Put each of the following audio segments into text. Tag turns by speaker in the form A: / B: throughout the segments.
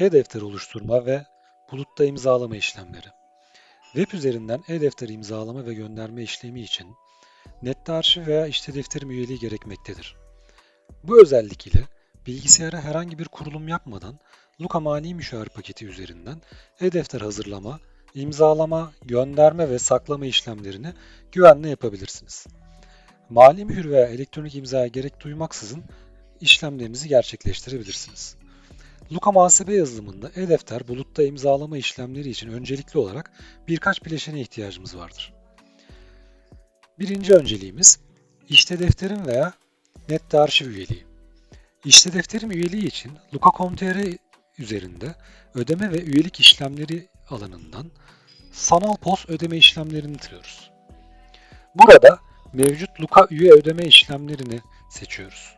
A: E-defter oluşturma ve bulutta imzalama işlemleri. Web üzerinden e-defter imzalama ve gönderme işlemi için nette arşiv veya işte defterim üyeliği gerekmektedir. Bu özellik ile bilgisayara herhangi bir kurulum yapmadan Luka Mali Müşavir paketi üzerinden e-defter hazırlama, imzalama, gönderme ve saklama işlemlerini güvenle yapabilirsiniz. Mali mühür veya elektronik imzaya gerek duymaksızın işlemlerinizi gerçekleştirebilirsiniz. Luka muhasebe yazılımında e-defter bulutta imzalama işlemleri için öncelikli olarak birkaç bileşene ihtiyacımız vardır. Birinci önceliğimiz işte defterim veya nette arşiv üyeliği. İşte defterim üyeliği için Luka.com.tr üzerinde ödeme ve üyelik işlemleri alanından sanal POS ödeme işlemlerini tıklıyoruz. Burada mevcut Luka üye ödeme işlemlerini seçiyoruz.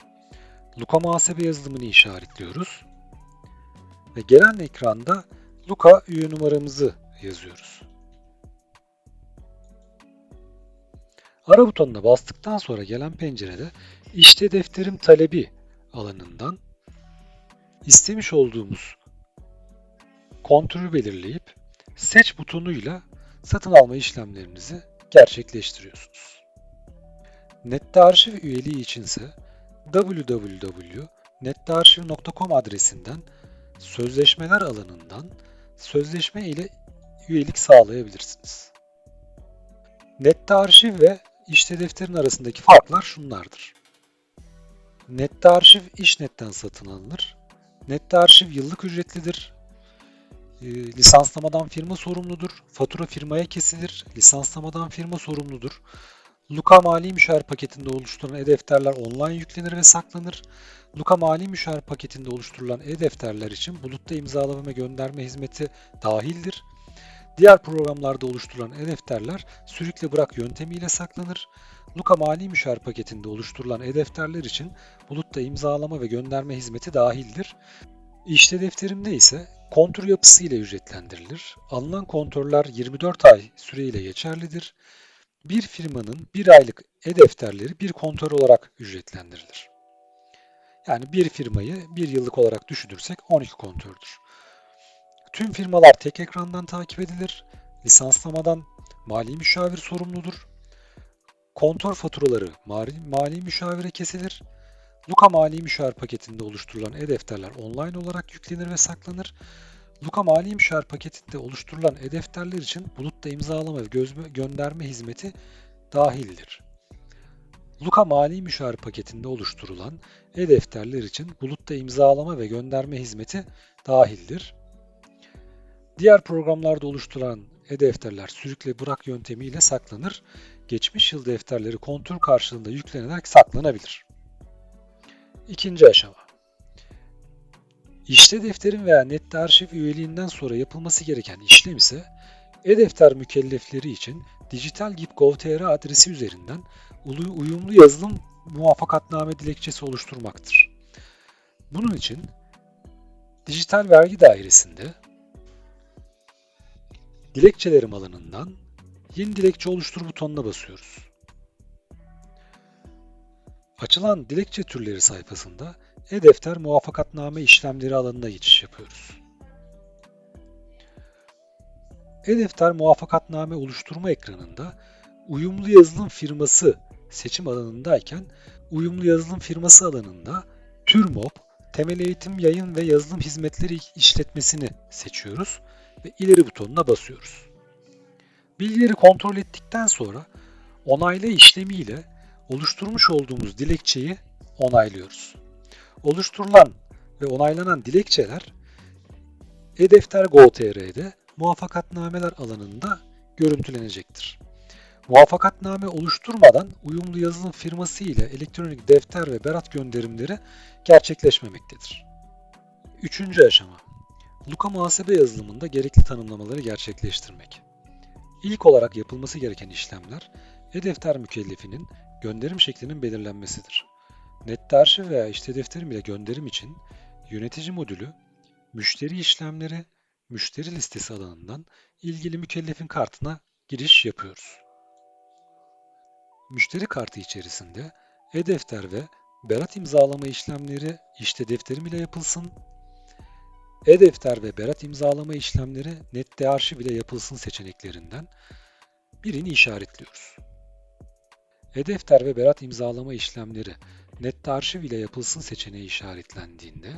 A: Luka muhasebe yazılımını işaretliyoruz ve gelen ekranda Luka üye numaramızı yazıyoruz. Ara butonuna bastıktan sonra gelen pencerede işte defterim talebi alanından istemiş olduğumuz kontürü belirleyip seç butonuyla satın alma işlemlerinizi gerçekleştiriyorsunuz. Nette arşiv üyeliği içinse www.nettearşiv.com adresinden sözleşmeler alanından sözleşme ile üyelik sağlayabilirsiniz. Nette arşiv ve işte defterin arasındaki farklar şunlardır. Nette arşiv işnetten satın alınır. Nette arşiv yıllık ücretlidir. E, lisanslamadan firma sorumludur. Fatura firmaya kesilir. Lisanslamadan firma sorumludur. Luka Mali Müşavir paketinde oluşturulan e-defterler online yüklenir ve saklanır. Luka Mali Müşavir paketinde oluşturulan e-defterler için bulutta imzalama ve gönderme hizmeti dahildir. Diğer programlarda oluşturulan e-defterler sürükle bırak yöntemiyle saklanır. Luka Mali Müşavir paketinde oluşturulan e-defterler için bulutta imzalama ve gönderme hizmeti dahildir. İşte defterimde ise kontür yapısı ile ücretlendirilir. Alınan kontörler 24 ay süreyle geçerlidir. Bir firmanın bir aylık e-defterleri bir kontör olarak ücretlendirilir. Yani bir firmayı bir yıllık olarak düşünürsek 12 kontördür. Tüm firmalar tek ekrandan takip edilir. Lisanslamadan mali müşavir sorumludur. Kontör faturaları mali, mali müşavire kesilir. Luka Mali Müşavir paketinde oluşturulan e-defterler online olarak yüklenir ve saklanır. Luka Mali Müşavir paketinde oluşturulan e-defterler için bulutta imzalama ve gönderme hizmeti dahildir. Luka Mali Müşavir paketinde oluşturulan e-defterler için bulutta imzalama ve gönderme hizmeti dahildir. Diğer programlarda oluşturulan e-defterler sürükle bırak yöntemiyle saklanır. Geçmiş yıl defterleri kontür karşılığında yüklenerek saklanabilir. İkinci aşama. İşte defterin veya nette arşiv üyeliğinden sonra yapılması gereken işlem ise e-defter mükellefleri için dijital.gov.tr adresi üzerinden uyumlu yazılım muvaffakatname dilekçesi oluşturmaktır. Bunun için Dijital Vergi Dairesi'nde Dilekçelerim alanından Yeni dilekçe oluştur butonuna basıyoruz. Açılan dilekçe türleri sayfasında e-defter muvaffakatname işlemleri alanına geçiş yapıyoruz. E-defter muvaffakatname oluşturma ekranında uyumlu yazılım firması seçim alanındayken uyumlu yazılım firması alanında TÜRMOB, temel eğitim yayın ve yazılım hizmetleri işletmesini seçiyoruz ve ileri butonuna basıyoruz. Bilgileri kontrol ettikten sonra onayla işlemiyle oluşturmuş olduğumuz dilekçeyi onaylıyoruz. Oluşturulan ve onaylanan dilekçeler e-defter Go.tr'de muvaffakatnameler alanında görüntülenecektir. Muvaffakatname oluşturmadan uyumlu yazılım firması ile elektronik defter ve berat gönderimleri gerçekleşmemektedir. Üçüncü aşama. Luka muhasebe yazılımında gerekli tanımlamaları gerçekleştirmek. İlk olarak yapılması gereken işlemler e-defter mükellefinin gönderim şeklinin belirlenmesidir. Nette arşiv veya işte defterim ile gönderim için yönetici modülü, müşteri işlemleri, müşteri listesi alanından ilgili mükellefin kartına giriş yapıyoruz. Müşteri kartı içerisinde e-defter ve berat imzalama işlemleri işte defterim ile yapılsın. e-defter ve berat imzalama işlemleri net arşiv ile yapılsın seçeneklerinden birini işaretliyoruz. E-defter ve berat imzalama işlemleri net arşiv ile yapılsın seçeneği işaretlendiğinde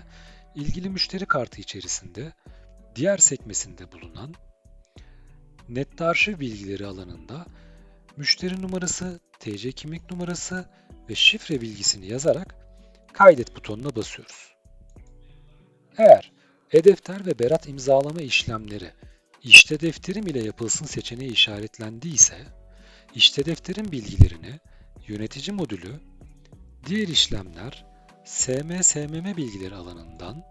A: ilgili müşteri kartı içerisinde diğer sekmesinde bulunan net arşiv bilgileri alanında müşteri numarası, TC kimlik numarası ve şifre bilgisini yazarak kaydet butonuna basıyoruz. Eğer e-defter ve berat imzalama işlemleri işte defterim ile yapılsın seçeneği işaretlendiyse, işte defterin bilgilerini yönetici modülü, diğer işlemler, SM SMM bilgileri alanından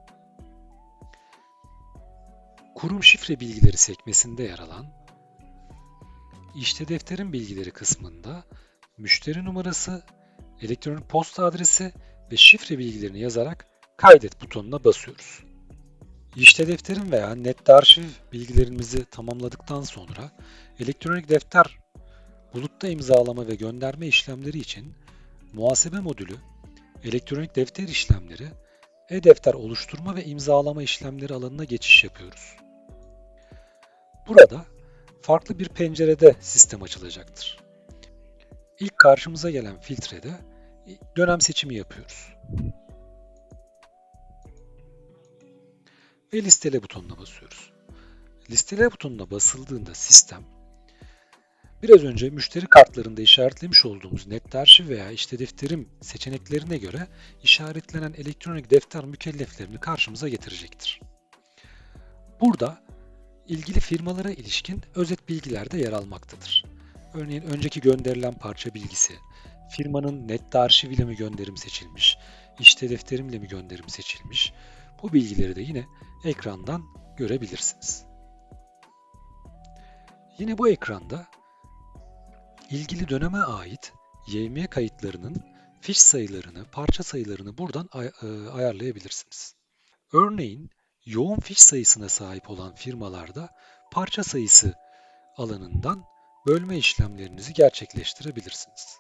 A: kurum şifre bilgileri sekmesinde yer alan işte defterin bilgileri kısmında müşteri numarası, elektronik posta adresi ve şifre bilgilerini yazarak kaydet butonuna basıyoruz. İşte defterin veya nette arşiv bilgilerimizi tamamladıktan sonra elektronik defter bulutta imzalama ve gönderme işlemleri için muhasebe modülü, elektronik defter işlemleri, e-defter oluşturma ve imzalama işlemleri alanına geçiş yapıyoruz. Burada farklı bir pencerede sistem açılacaktır. İlk karşımıza gelen filtrede dönem seçimi yapıyoruz. Ve listele butonuna basıyoruz. Listele butonuna basıldığında sistem biraz önce müşteri kartlarında işaretlemiş olduğumuz net arşiv veya işte defterim seçeneklerine göre işaretlenen elektronik defter mükelleflerini karşımıza getirecektir. Burada ilgili firmalara ilişkin özet bilgiler de yer almaktadır. Örneğin önceki gönderilen parça bilgisi, firmanın net arşiv ile mi gönderim seçilmiş, işte defterimle mi gönderim seçilmiş, bu bilgileri de yine ekrandan görebilirsiniz. Yine bu ekranda ilgili döneme ait YM kayıtlarının fiş sayılarını, parça sayılarını buradan ay e, ayarlayabilirsiniz. Örneğin yoğun fiş sayısına sahip olan firmalarda parça sayısı alanından bölme işlemlerinizi gerçekleştirebilirsiniz.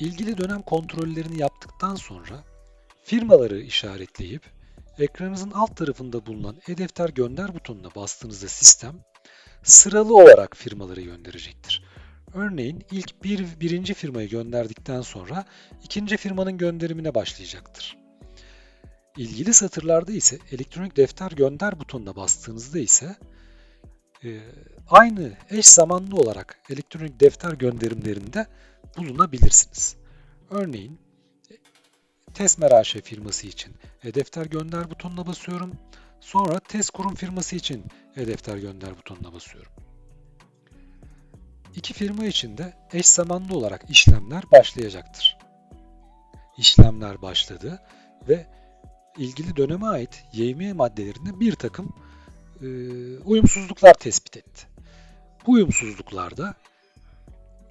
A: İlgili dönem kontrollerini yaptıktan sonra firmaları işaretleyip ekranınızın alt tarafında bulunan e-defter gönder butonuna bastığınızda sistem sıralı olarak firmaları gönderecektir. Örneğin ilk bir, birinci firmayı gönderdikten sonra ikinci firmanın gönderimine başlayacaktır. İlgili satırlarda ise elektronik defter gönder butonuna bastığınızda ise e, aynı eş zamanlı olarak elektronik defter gönderimlerinde bulunabilirsiniz. Örneğin Tesmer AŞ firması için e-defter gönder butonuna basıyorum. Sonra test kurum firması için e-defter gönder butonuna basıyorum. İki firma için de eş zamanlı olarak işlemler başlayacaktır. İşlemler başladı ve ilgili döneme ait YM maddelerinde bir takım e, uyumsuzluklar tespit etti. Bu uyumsuzluklarda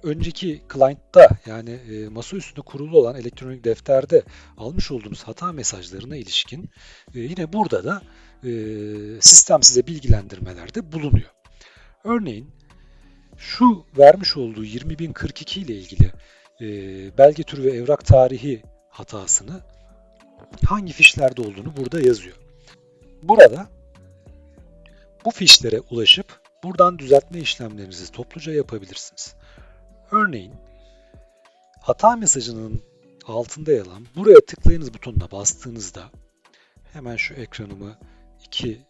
A: önceki client'ta yani e, masa üstünde kurulu olan elektronik defterde almış olduğunuz hata mesajlarına ilişkin e, yine burada da e, sistem size bilgilendirmelerde bulunuyor. Örneğin şu vermiş olduğu 20.042 ile ilgili e, belge türü ve evrak tarihi hatasını hangi fişlerde olduğunu burada yazıyor. Burada bu fişlere ulaşıp buradan düzeltme işlemlerinizi topluca yapabilirsiniz. Örneğin hata mesajının altında yer alan buraya tıklayınız butonuna bastığınızda hemen şu ekranımı iki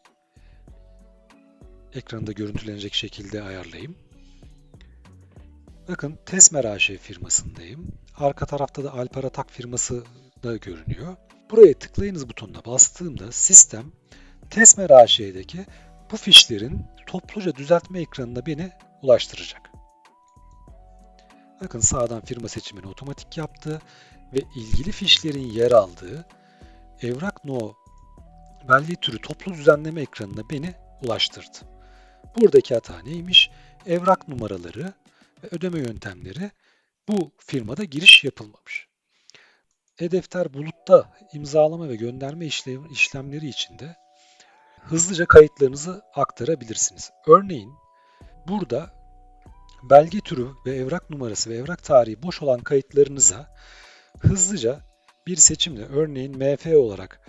A: ekranda görüntülenecek şekilde ayarlayayım. Bakın Tesmer AŞ firmasındayım. Arka tarafta da Alper Atak firması da görünüyor. Buraya tıklayınız butonuna bastığımda sistem Tesmer AŞ'deki bu fişlerin topluca düzeltme ekranına beni ulaştıracak. Bakın sağdan firma seçimini otomatik yaptı ve ilgili fişlerin yer aldığı evrak no belge türü toplu düzenleme ekranına beni ulaştırdı. Buradaki hata neymiş? Evrak numaraları ödeme yöntemleri bu firmada giriş yapılmamış. E-defter bulutta imzalama ve gönderme işlemleri için de hızlıca kayıtlarınızı aktarabilirsiniz. Örneğin burada belge türü ve evrak numarası ve evrak tarihi boş olan kayıtlarınıza hızlıca bir seçimle örneğin MF olarak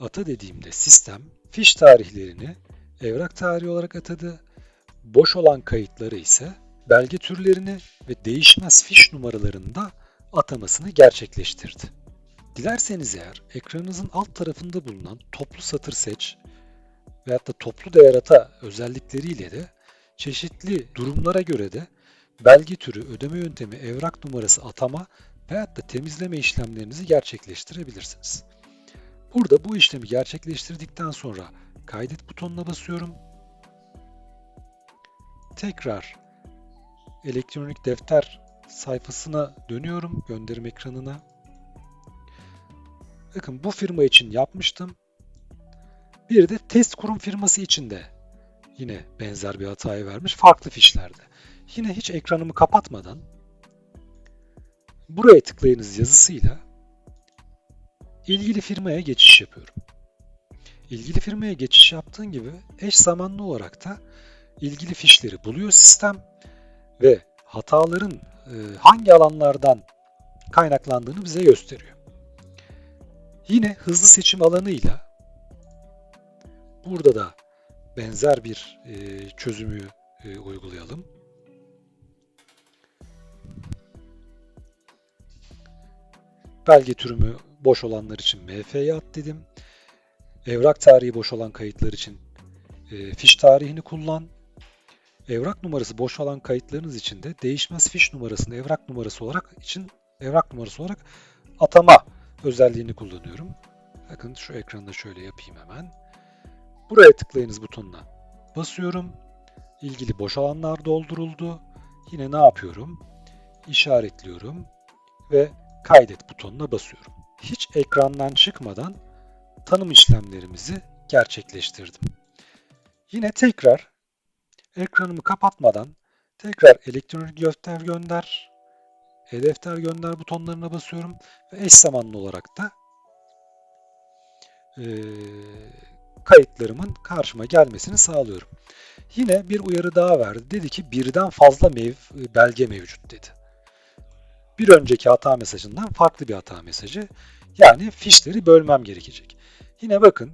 A: ata dediğimde sistem Fiş tarihlerini evrak tarihi olarak atadı. Boş olan kayıtları ise belge türlerini ve değişmez fiş numaralarını da atamasını gerçekleştirdi. Dilerseniz eğer ekranınızın alt tarafında bulunan toplu satır seç veyahut da toplu değer ata özellikleriyle de çeşitli durumlara göre de belge türü, ödeme yöntemi, evrak numarası atama veyahut da temizleme işlemlerinizi gerçekleştirebilirsiniz. Burada bu işlemi gerçekleştirdikten sonra kaydet butonuna basıyorum. Tekrar elektronik defter sayfasına dönüyorum gönderim ekranına. Bakın bu firma için yapmıştım. Bir de test kurum firması için de yine benzer bir hatayı vermiş farklı fişlerde. Yine hiç ekranımı kapatmadan buraya tıklayınız yazısıyla ilgili firmaya geçiş yapıyorum. İlgili firmaya geçiş yaptığın gibi eş zamanlı olarak da ilgili fişleri buluyor sistem ve hataların e, hangi alanlardan kaynaklandığını bize gösteriyor. Yine hızlı seçim alanıyla burada da benzer bir e, çözümü e, uygulayalım. Belge türümü boş olanlar için MF'ye at dedim. Evrak tarihi boş olan kayıtlar için e, fiş tarihini kullan. Evrak numarası boş olan kayıtlarınız için de değişmez fiş numarasını evrak numarası olarak için evrak numarası olarak atama özelliğini kullanıyorum. Bakın şu ekranda şöyle yapayım hemen. Buraya tıklayınız butonuna basıyorum. İlgili boş alanlar dolduruldu. Yine ne yapıyorum? İşaretliyorum ve kaydet butonuna basıyorum. Hiç ekrandan çıkmadan tanım işlemlerimizi gerçekleştirdim. Yine tekrar ekranımı kapatmadan tekrar elektronik defter gönder, e-defter gönder butonlarına basıyorum ve eş zamanlı olarak da e, kayıtlarımın karşıma gelmesini sağlıyorum. Yine bir uyarı daha verdi. Dedi ki birden fazla mev, belge mevcut dedi. Bir önceki hata mesajından farklı bir hata mesajı. Yani fişleri bölmem gerekecek. Yine bakın.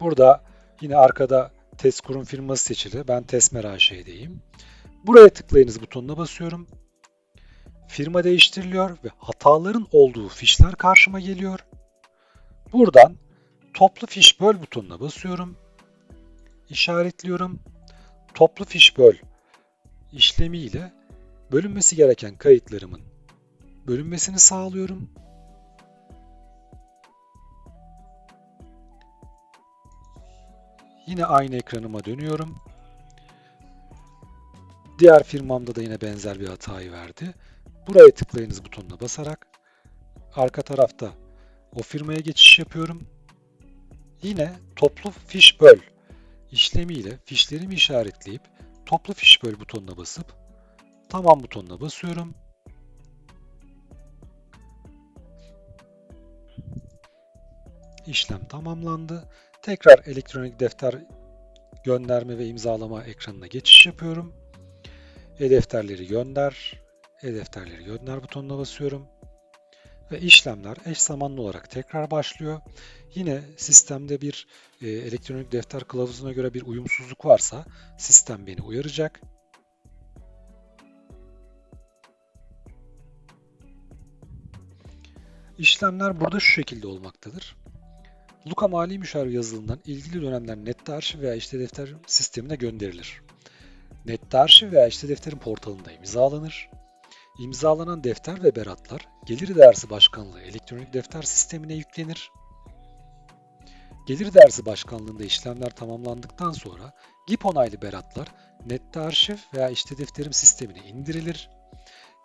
A: Burada yine arkada test kurum firması seçili. Ben Tesmer AŞ'deyim. Buraya tıklayınız butonuna basıyorum. Firma değiştiriliyor ve hataların olduğu fişler karşıma geliyor. Buradan toplu fiş böl butonuna basıyorum. İşaretliyorum. Toplu fiş böl işlemiyle bölünmesi gereken kayıtlarımın bölünmesini sağlıyorum. Yine aynı ekranıma dönüyorum. Diğer firmamda da yine benzer bir hatayı verdi. Buraya tıklayınız butonuna basarak arka tarafta o firmaya geçiş yapıyorum. Yine toplu fiş böl işlemiyle fişlerimi işaretleyip toplu fiş böl butonuna basıp tamam butonuna basıyorum. İşlem tamamlandı. Tekrar elektronik defter gönderme ve imzalama ekranına geçiş yapıyorum. E-defterleri gönder, e-defterleri gönder butonuna basıyorum. Ve işlemler eş zamanlı olarak tekrar başlıyor. Yine sistemde bir e, elektronik defter kılavuzuna göre bir uyumsuzluk varsa sistem beni uyaracak. İşlemler burada şu şekilde olmaktadır. Luka Mali Müşavir yazılımından ilgili dönemler nette arşiv veya işte defter sistemine gönderilir. Nette arşiv veya işte defterin portalında imzalanır. İmzalanan defter ve beratlar Gelir Dersi Başkanlığı elektronik defter sistemine yüklenir. Gelir Dersi Başkanlığı'nda işlemler tamamlandıktan sonra GİP onaylı beratlar nette arşiv veya işte defterim sistemine indirilir.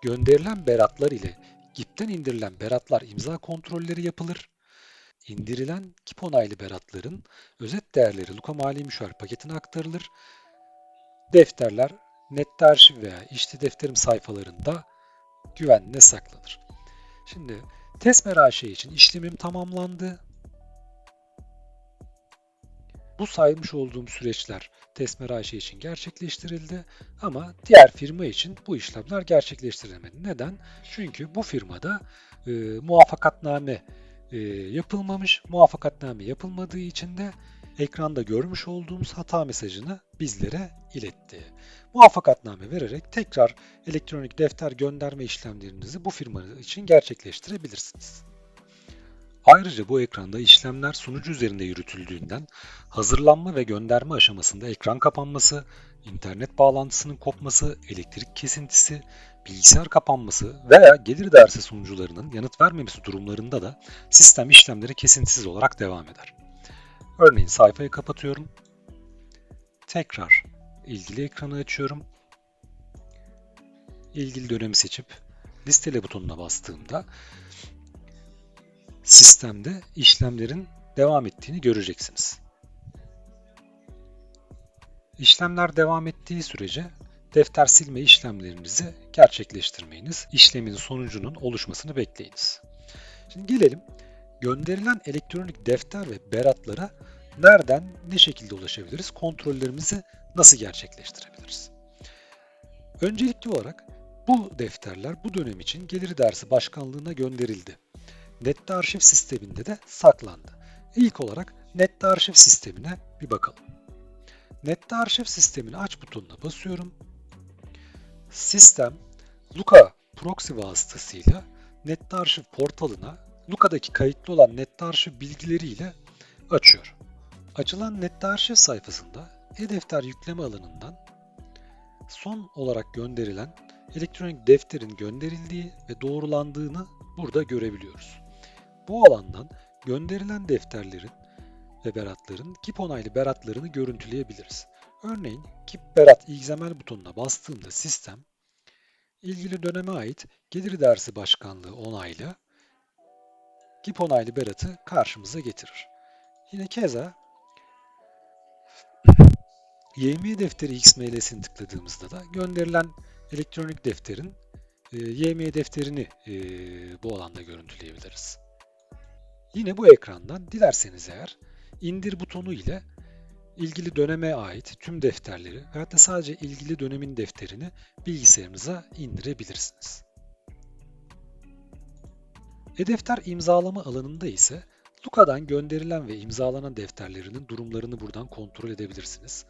A: Gönderilen beratlar ile GİP'ten indirilen beratlar imza kontrolleri yapılır. İndirilen GİP onaylı beratların özet değerleri Luka Mali Müşavir paketine aktarılır. Defterler nette arşiv veya işte defterim sayfalarında güvenle saklanır. Şimdi Tesmer AŞ için işlemim tamamlandı. Bu saymış olduğum süreçler Tesmer AŞ için gerçekleştirildi ama diğer firma için bu işlemler gerçekleştirilemedi. Neden? Çünkü bu firmada e, muvaffakatname e, yapılmamış. Muvaffakatname yapılmadığı için de ekranda görmüş olduğumuz hata mesajını bizlere iletti. Muvaffakatname vererek tekrar elektronik defter gönderme işlemlerinizi bu firma için gerçekleştirebilirsiniz. Ayrıca bu ekranda işlemler sunucu üzerinde yürütüldüğünden hazırlanma ve gönderme aşamasında ekran kapanması, internet bağlantısının kopması, elektrik kesintisi, bilgisayar kapanması veya gelir dersi sunucularının yanıt vermemesi durumlarında da sistem işlemleri kesintisiz olarak devam eder. Örneğin sayfayı kapatıyorum. Tekrar ilgili ekranı açıyorum. İlgili dönemi seçip listele butonuna bastığımda sistemde işlemlerin devam ettiğini göreceksiniz. İşlemler devam ettiği sürece defter silme işlemlerinizi gerçekleştirmeyiniz. İşlemin sonucunun oluşmasını bekleyiniz. Şimdi gelelim gönderilen elektronik defter ve beratlara nereden ne şekilde ulaşabiliriz? Kontrollerimizi nasıl gerçekleştirebiliriz? Öncelikli olarak bu defterler bu dönem için Gelir Dersi Başkanlığı'na gönderildi. Nette arşiv sisteminde de saklandı. İlk olarak Nette arşiv sistemine bir bakalım. Nette arşiv sistemini aç butonuna basıyorum. Sistem Luca proxy vasıtasıyla Nette arşiv portalına Luca'daki kayıtlı olan Nette arşiv bilgileriyle açıyor. Açılan Nette arşiv sayfasında e-defter yükleme alanından son olarak gönderilen elektronik defterin gönderildiği ve doğrulandığını burada görebiliyoruz. Bu alandan gönderilen defterlerin ve beratların KIP onaylı beratlarını görüntüleyebiliriz. Örneğin KIP berat XML butonuna bastığımda sistem ilgili döneme ait gelir dersi başkanlığı onaylı KIP onaylı beratı karşımıza getirir. Yine keza YM defteri XML'sini tıkladığımızda da gönderilen elektronik defterin e, YM defterini e, bu alanda görüntüleyebiliriz. Yine bu ekrandan dilerseniz eğer indir butonu ile ilgili döneme ait tüm defterleri veya da sadece ilgili dönemin defterini bilgisayarınıza indirebilirsiniz. E-defter imzalama alanında ise Luka'dan gönderilen ve imzalanan defterlerinin durumlarını buradan kontrol edebilirsiniz.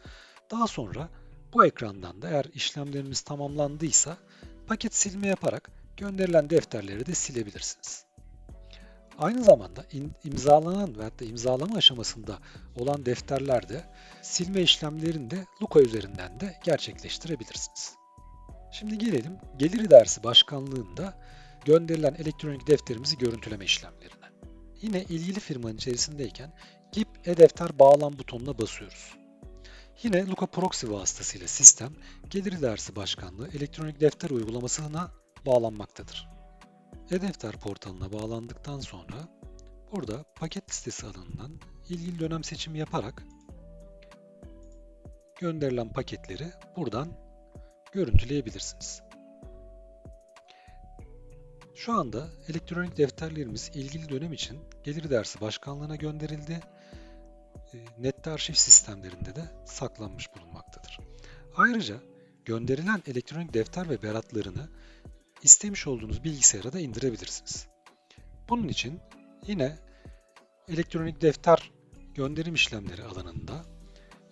A: Daha sonra bu ekrandan da eğer işlemlerimiz tamamlandıysa paket silme yaparak gönderilen defterleri de silebilirsiniz. Aynı zamanda imzalanan veya da imzalama aşamasında olan defterlerde silme işlemlerini de Luka üzerinden de gerçekleştirebilirsiniz. Şimdi gelelim Gelir Dersi Başkanlığında gönderilen elektronik defterimizi görüntüleme işlemlerine. Yine ilgili firmanın içerisindeyken GIP e-defter bağlan butonuna basıyoruz. Yine Luka Proxy vasıtasıyla sistem Gelir Dersi Başkanlığı elektronik defter uygulamasına bağlanmaktadır. E-defter portalına bağlandıktan sonra burada paket listesi alanından ilgili dönem seçimi yaparak gönderilen paketleri buradan görüntüleyebilirsiniz. Şu anda elektronik defterlerimiz ilgili dönem için Gelir Dersi Başkanlığı'na gönderildi. Nette arşiv sistemlerinde de saklanmış bulunmaktadır. Ayrıca gönderilen elektronik defter ve beratlarını istemiş olduğunuz bilgisayara da indirebilirsiniz. Bunun için yine elektronik defter gönderim işlemleri alanında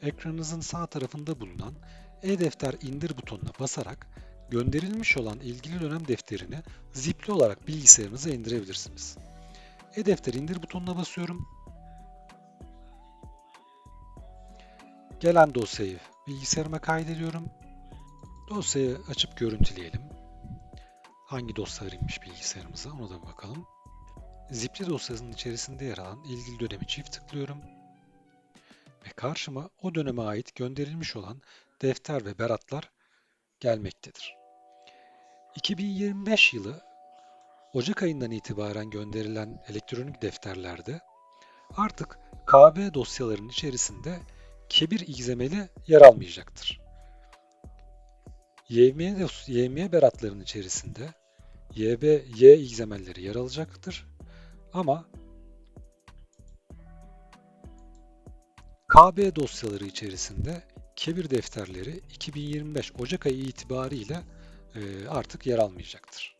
A: ekranınızın sağ tarafında bulunan e-defter indir butonuna basarak gönderilmiş olan ilgili dönem defterini zipli olarak bilgisayarınıza indirebilirsiniz. E-defter indir butonuna basıyorum. Gelen dosyayı bilgisayarıma kaydediyorum. Dosyayı açıp görüntüleyelim. Hangi dosyalar inmiş bilgisayarımıza ona da bakalım. Zipli dosyasının içerisinde yer alan ilgili dönemi çift tıklıyorum. Ve karşıma o döneme ait gönderilmiş olan defter ve beratlar gelmektedir. 2025 yılı Ocak ayından itibaren gönderilen elektronik defterlerde artık KB dosyalarının içerisinde kebir XML'i yer almayacaktır. YME, YME beratlarının içerisinde YB, Y XML'leri yer alacaktır. Ama KB dosyaları içerisinde kebir defterleri 2025 Ocak ayı itibariyle artık yer almayacaktır.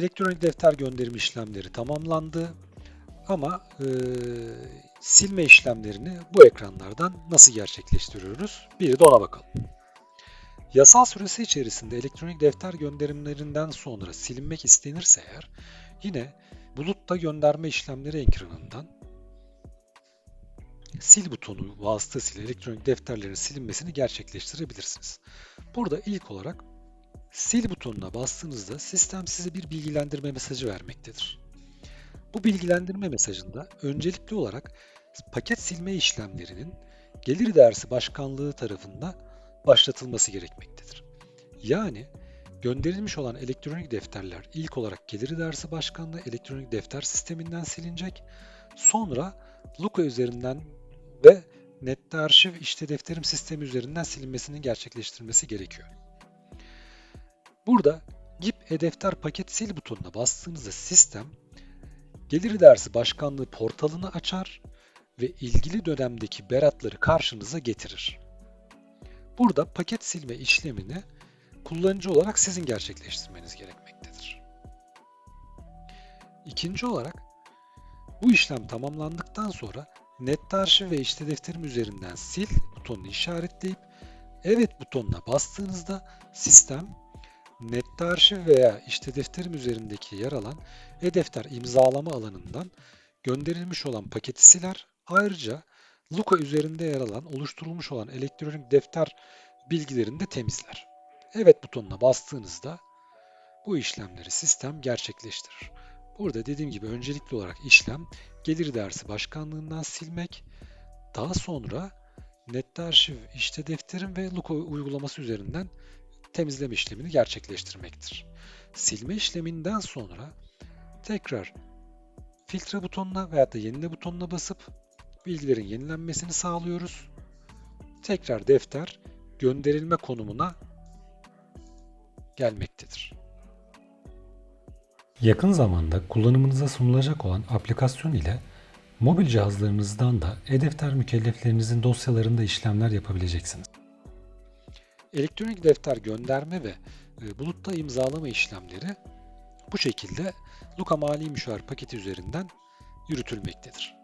A: Elektronik defter gönderimi işlemleri tamamlandı. Ama e, silme işlemlerini bu ekranlardan nasıl gerçekleştiriyoruz? Bir de ona bakalım. Yasal süresi içerisinde elektronik defter gönderimlerinden sonra silinmek istenirse eğer yine bulutta gönderme işlemleri ekranından sil butonu vasıtasıyla elektronik defterlerin silinmesini gerçekleştirebilirsiniz. Burada ilk olarak sil butonuna bastığınızda sistem size bir bilgilendirme mesajı vermektedir. Bu bilgilendirme mesajında öncelikli olarak paket silme işlemlerinin Gelir İdaresi Başkanlığı tarafından başlatılması gerekmektedir. Yani gönderilmiş olan elektronik defterler ilk olarak Gelir İdaresi Başkanlığı elektronik defter sisteminden silinecek. Sonra Luka üzerinden ve Nette Arşiv işte defterim sistemi üzerinden silinmesinin gerçekleştirilmesi gerekiyor. Burada GIP e-defter paket sil butonuna bastığınızda sistem Gelir İdaresi Başkanlığı portalını açar ve ilgili dönemdeki beratları karşınıza getirir. Burada paket silme işlemini kullanıcı olarak sizin gerçekleştirmeniz gerekmektedir. İkinci olarak bu işlem tamamlandıktan sonra Nette Arşiv ve işte defterim üzerinden sil butonunu işaretleyip Evet butonuna bastığınızda sistem Nette Arşiv veya işte defterim üzerindeki yer alan e-defter imzalama alanından gönderilmiş olan paketi siler. Ayrıca Luka üzerinde yer alan oluşturulmuş olan elektronik defter bilgilerini de temizler. Evet butonuna bastığınızda bu işlemleri sistem gerçekleştirir. Burada dediğim gibi öncelikli olarak işlem Gelir Dersi Başkanlığından silmek, daha sonra Nette Arşiv, işte defterim ve Luka uygulaması üzerinden temizleme işlemini gerçekleştirmektir. Silme işleminden sonra tekrar filtre butonuna veya da yenile butonuna basıp bilgilerin yenilenmesini sağlıyoruz. Tekrar defter gönderilme konumuna gelmektedir.
B: Yakın zamanda kullanımınıza sunulacak olan aplikasyon ile mobil cihazlarınızdan da e-defter mükelleflerinizin dosyalarında işlemler yapabileceksiniz.
A: Elektronik defter gönderme ve e, bulutta imzalama işlemleri bu şekilde Luka Mali Müşavir paketi üzerinden yürütülmektedir.